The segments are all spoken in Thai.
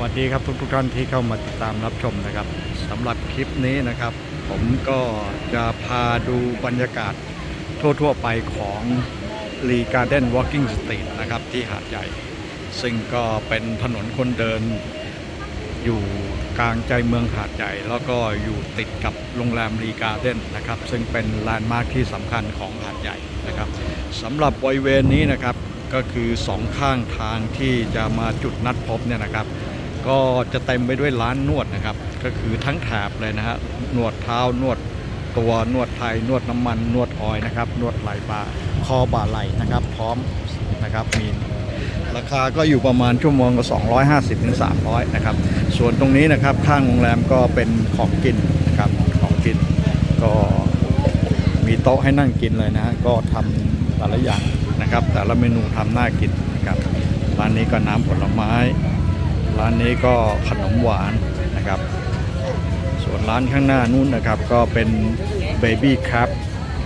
วัสดีครับทุกทุกๆท่านที่เข้ามาติดตามรับชมนะครับสำหรับคลิปนี้นะครับ ผมก็จะพาดูบรรยากาศทั่วๆไปของรีการ์เด้นวอล์กิ่งสตรีทนะครับที่หาดใหญ่ ซึ่งก็เป็นถนนคนเดิน อยู่กลางใจเมืองหาดใหญ่ แล้วก็อยู่ติดกับโรงแรมรีการ์เด้นนะครับ ซึ่งเป็นแลนด์มาร์คที่สำคัญของหาดใหญ่นะครับสำหรับบริเวณนี้นะครับก็คือสองข้างทางที่จะมาจุดนัดพบเนี่ยนะครับ ก็จะเต็มไปด้วยร้านนวดนะครับ ก็คือทั้งแถบเลยนะฮะนวดเท้านวดตัวนวดไทยนวดน้ำมันนวดออยนะครับ นวดไหล่บ่าคอบ่าไหล่นะครับ พร้อมนะครับมีราคาก็อยู่ประมาณชั่วโมงละ250ถึง300นะครับ ส่วนตรงนี้นะครับข้างโรงแรมก็เป็นของกินนะครับของกิน ก็มีโต๊ะให้นั่งกินเลยนะฮะก็ทำแต่ละอย่างนะครับ แต่ละเมนูทำน่ากินนะครับร้านนี้ก็น้ำผลไม้ ร้านนี้ก็ขนมหวานนะครับ ส่วนร้านข้างหน้านู้นนะครับก็เป็นเบบี้ครับ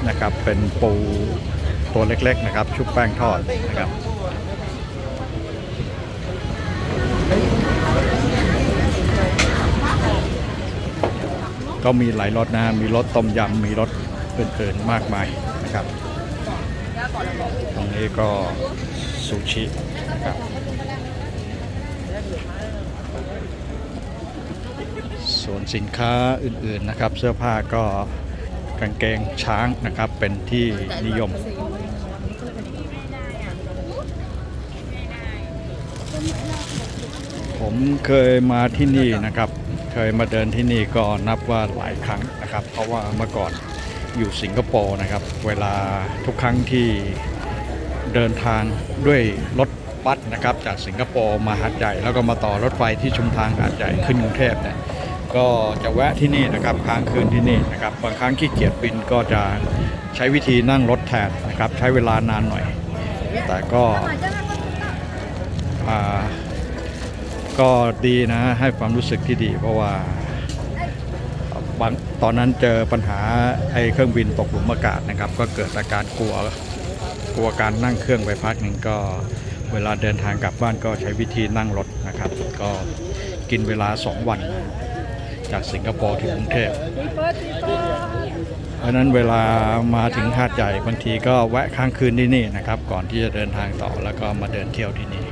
นะครับ เป็นปูตัวเล็กๆนะครับ ชุบแป้งทอดนะครับก็มีหลายรสนะ มีรสต้มยำ มีรสอื่นๆมากมายนะครับ ตรงนี้ก็ซูชินะครับ ส่วนสินค้าอื่นๆนะครับ เสื้อผ้าก็กางเกงช้างนะครับเป็นที่นิยมผมเคยมาที่นี่นะครับ เคยมาเดินที่นี่ก็นับว่าหลายครั้งนะครับ เพราะว่าเมื่อก่อนอยู่สิงคโปร์นะครับ เวลาทุกครั้งที่เดินทางด้วยรถ บัสนะครับจากสิงคโปร์มาหาดใหญ่แล้วก็มาต่อรถไฟที่ชุมทางหาดใหญ่ขึ้นกรุงเทพเนี่ยก็จะแวะที่นี่นะครับค้างคืนที่นี่นะครับบางครั้งขี้เกียจบินก็จะใช้วิธีนั่งรถแทนนะครับใช้เวลานานหน่อย แต่ก็ก็ดีนะให้ความรู้สึกที่ดี เพราะว่าบางตอนนั้นเจอปัญหาไอ้เครื่องบินตกหลุมอากาศนะครับ ก็เกิดอาการกลัวกลัวการนั่งเครื่องไปพักหนึ่งก็ เวลาเดินทางกลับบ้านก็ใช้วิธีนั่งรถนะครับ ก็กินเวลา 2 วัน จากสิงคโปร์ถึงกรุงเทพเพราะนั้นเวลามาถึงหาดใหญ่บางทีก็แวะค้างคืนที่นี่นะครับ ก่อนที่จะเดินทางต่อแล้วก็มาเดินเที่ยวที่นี่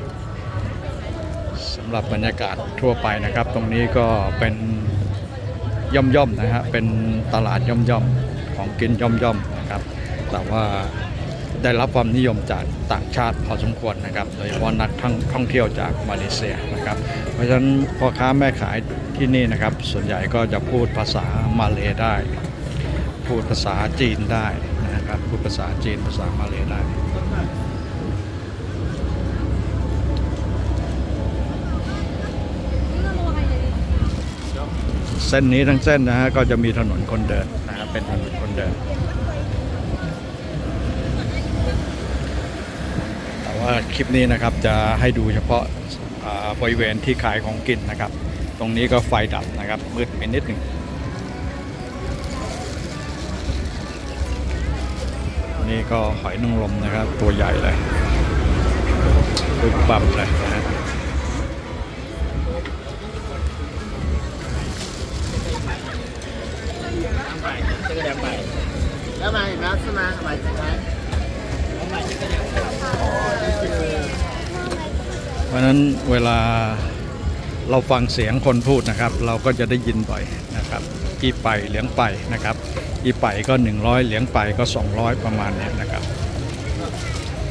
สำหรับบรรยากาศทั่วไปนะครับ ตรงนี้ก็เป็นย่อมย่อมๆนะฮะเป็นตลาดย่อมย่อมๆของกินย่อมย่อมๆนะครับ แต่ว่า ได้รับความนิยมจากต่างชาติพอสมควรนะครับ โดยเฉพาะนักท่องท่องเที่ยวจากมาเลเซียนะครับ เพราะฉะนั้นพ่อค้าแม่ขายที่นี่นะครับ ส่วนใหญ่ก็จะพูดภาษามาเลได้ พูดภาษาจีนได้นะครับ พูดภาษาจีนภาษามาเลได้เส้นนี้ทั้งเส้นนะฮะก็จะมีถนนคนเดินนะครับเป็นถนนคนเดิน แต่ว่า คลิปนี้นะครับจะให้ดูเฉพาะบริเวณที่ขายของกินนะครับ ตรงนี้ก็ไฟดับนะครับ มืดไปนิดหนึ่งนี่ก็หอยนางรมนะครับ ตัวใหญ่เลยปึ๊บปั๊บเลยนะฮะแล้วมาอีกนะสมาหมายถึ เพราะนั้นเวลาเราฟังเสียงคนพูดนะครับ เราก็จะได้ยินบ่อยนะครับอีไปเหลียงไปนะครับอีไปก็ 100 เหลียงไปก็ 200 ประมาณนี้นะครับ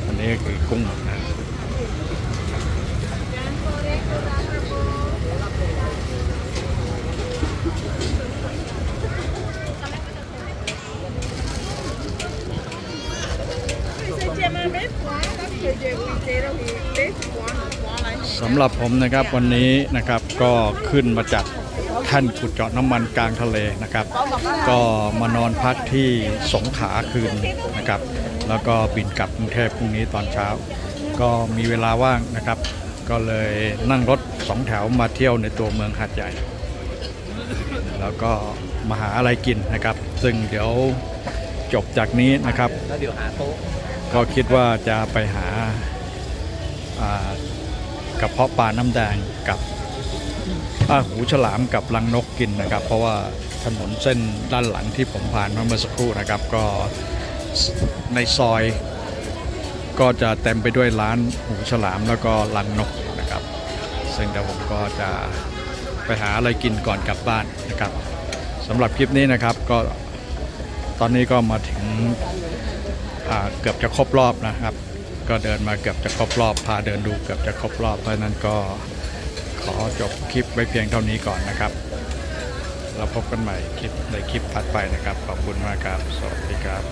อันนี้คือกุ้งนะ สำหรับผมนะครับวันนี้นะครับก็ขึ้นมาจากแท่านขุดเจาะน้ำมันกลางทะเลนะครับ ก็มานอนพักที่สงขลาคืนนะครับ แล้วก็บินกลับกรุงเทพพรุ่งนี้ตอนเช้า ก็มีเวลาว่างนะครับ ก็เลยนั่งรถสองแถวมาเที่ยวในตัวเมืองหาดใหญ่ แล้วก็มาหาอะไรกินนะครับ ซึ่งเดี๋ยวจบจากนี้นะครับแล้วเดี๋ยวหาโต๊ะ ก็คิดว่าจะไปหาากระเพาะปลาน้ำแดงกับหูฉลามกับรังนกกินนะครับ เพราะว่าถนนเส้นด้านหลังที่ผมผ่านมาเมื่อสักครู่นะครับ ก็ในซอยก็จะเต็มไปด้วยร้านหูฉลามแล้วก็รังนกนะครับ ซึ่งเดี๋ยวผมก็จะไปหาอะไรกินก่อนกลับบ้านนะครับสำหรับคลิปนี้นะครับก็ตอนนี้ก็มาถึง เกือบจะครบรอบนะครับ ก็เดินมาเกือบจะครบรอบ พาเดินดูเกือบจะครบรอบ เพราะนั้นก็ขอจบคลิปไว้เพียงเท่านี้ก่อนนะครับ เราพบกันใหม่คลิปในคลิปถัดไปนะครับ ขอบคุณมากครับ สวัสดีครับ